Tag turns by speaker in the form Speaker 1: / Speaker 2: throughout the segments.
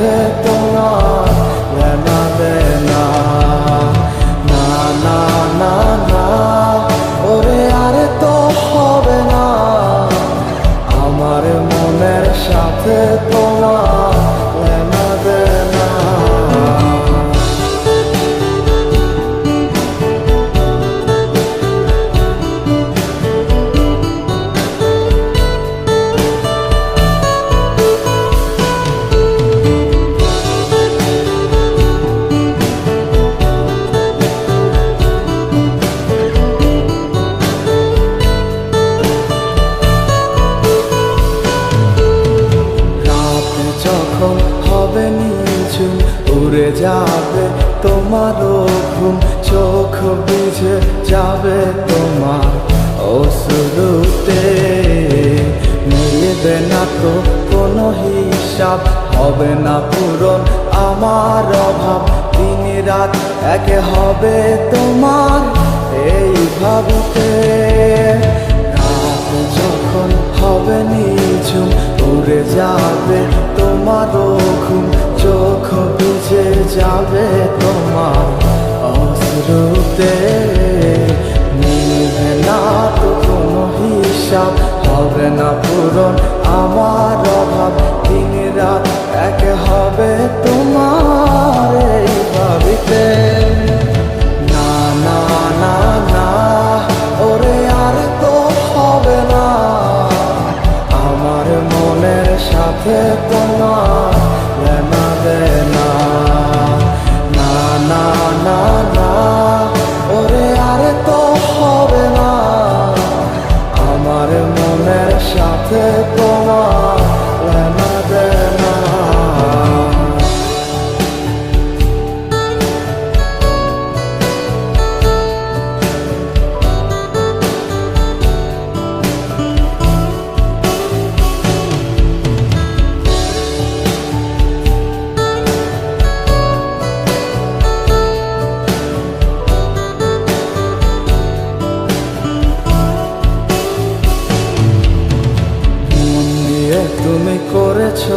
Speaker 1: সাথে তোমার অসুরুতে মিলবে না তো কোনো হিসাব, হবে না পূরণ আমার অভাব। দিন রাত একে হবে তোমার এই ভাবিতে। রাত যখন হবে নিঝুম, উড়ে যাবে হিসাব হবে না পূরণ আমার অভাব। দিন রাত এক হবে তোমার এই ভাবিতে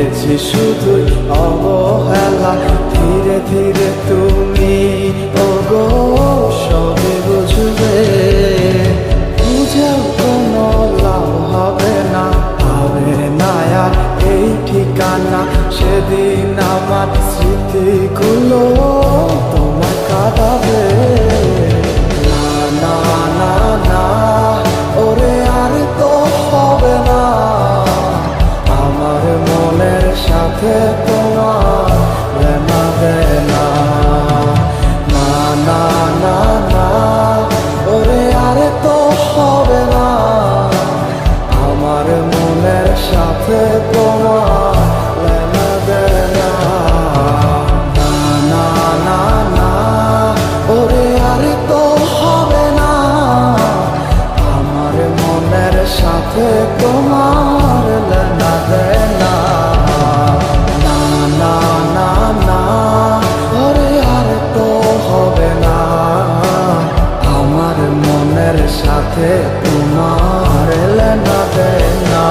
Speaker 1: পেয়েছি শুধু অবহেলা। ধীরে ধীরে তুমি ওগো সবে বুঝবে বুঝেও কোনো লাভ হবে না। হবে না আর এই ঠিকানা। সেদিন আমার স্মৃতিগুলো সাথে তোমার এলে না দেয় না